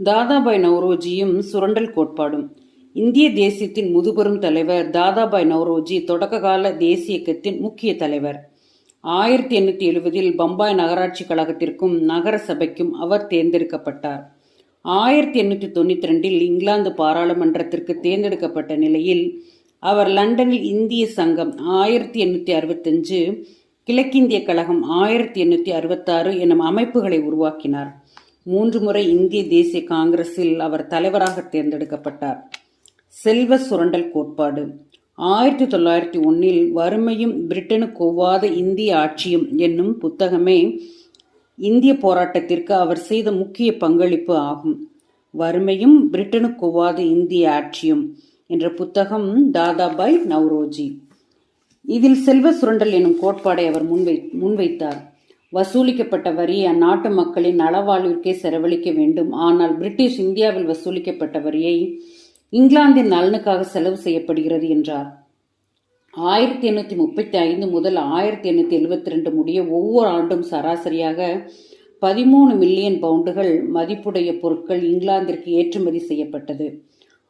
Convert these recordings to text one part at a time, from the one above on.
தாதாபாய் நவ்ரோஜியும் சுரண்டல் கோட்பாடும். இந்திய தேசியத்தின் முதுபெரும் தலைவர் தாதாபாய் நவ்ரோஜி தொடக்ககால தேசிய இயக்கத்தின் முக்கிய தலைவர். ஆயிரத்தி எண்ணூற்றி எழுபதில் பம்பாய் நகராட்சி கழகத்திற்கும் நகர சபைக்கும் அவர் தேர்ந்தெடுக்கப்பட்டார். ஆயிரத்தி எண்ணூற்றி தொண்ணூற்றி ரெண்டில் இங்கிலாந்து பாராளுமன்றத்திற்கு தேர்ந்தெடுக்கப்பட்ட நிலையில் அவர் லண்டனில் இந்திய சங்கம் ஆயிரத்தி எண்ணூற்றி அறுபத்தஞ்சு கிழக்கிந்திய கழகம் ஆயிரத்தி எண்ணூற்றி அறுபத்தாறு எனும் அமைப்புகளை உருவாக்கினார். மூன்று முறை இந்திய தேசிய காங்கிரஸில் அவர் தலைவராக தேர்ந்தெடுக்கப்பட்டார். செல்வ சுரண்டல் கோட்பாடு. ஆயிரத்தி தொள்ளாயிரத்தி ஒன்னில் வறுமையும் பிரிட்டனுக்கு ஒவ்வாத இந்திய ஆட்சியும் என்னும் புத்தகமே இந்திய போராட்டத்திற்கு அவர் செய்த முக்கிய பங்களிப்பு ஆகும். வறுமையும் பிரிட்டனுக்கு ஒவ்வாத இந்திய ஆட்சியும் என்ற புத்தகம் தாதாபாய் நவ்ரோஜி. இதில் செல்வ சுரண்டல் எனும் கோட்பாடை அவர் முன்வை முன்வைத்தார். வசூலிக்கப்பட்ட வரியை அந்நாட்டு மக்களின் நலவாழ்விற்கே செலவழிக்க வேண்டும். ஆனால் பிரிட்டிஷ் இந்தியாவில் வசூலிக்கப்பட்ட வரியை இங்கிலாந்தின் நலனுக்காக செலவு செய்யப்படுகிறது என்றார். ஆயிரத்தி எண்ணூற்றி முப்பத்தி ஐந்து முதல் ஆயிரத்தி எண்ணூற்றி எழுபத்தி ரெண்டு முடிய ஒவ்வொரு ஆண்டும் சராசரியாக பதிமூணு மில்லியன் பவுண்டுகள் மதிப்புடைய பொருட்கள் இங்கிலாந்திற்கு ஏற்றுமதி செய்யப்பட்டது.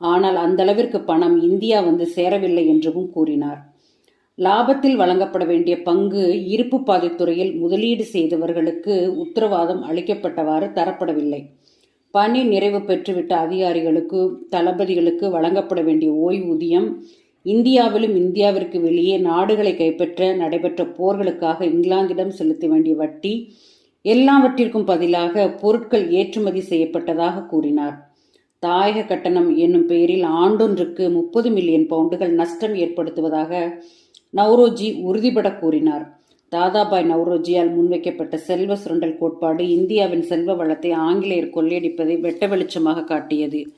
ஆனால் அந்த அளவிற்கு பணம் இந்தியா வந்து சேரவில்லை என்றும் கூறினார். லாபத்தில் வழங்கப்பட வேண்டிய பங்கு இருப்பு பாதைத்துறையில் முதலீடு செய்தவர்களுக்கு உத்தரவாதம் அளிக்கப்பட்டவாறு தரப்படவில்லை. பணி நிறைவு பெற்றுவிட்ட அதிகாரிகளுக்கு தளபதிகளுக்கு வழங்கப்பட வேண்டிய ஓய்வூதியம் இந்தியாவிலும் இந்தியாவிற்கு வெளியே நாடுகளை கைப்பற்ற நடைபெற்ற போர்களுக்காக இங்கிலாந்திடம் செலுத்த வேண்டிய வட்டி எல்லாவற்றிற்கும் பதிலாக பொருட்கள் ஏற்றுமதி செய்யப்பட்டதாக கூறினார். தாயக கட்டணம் என்னும் பெயரில் ஆண்டொன்றுக்கு முப்பது மில்லியன் பவுண்டுகள் நஷ்டம் ஏற்படுத்துவதாக நவ்ரோஜி உறுதிபட கூறினார். தாதாபாய் நவ்ரோஜியால் முன்வைக்கப்பட்ட செல்வ சுரண்டல் கோட்பாடு இந்தியாவின் செல்வ வளத்தை ஆங்கிலேயர் கொள்ளையடிப்பதை வெட்ட வெளிச்சமாக காட்டியது.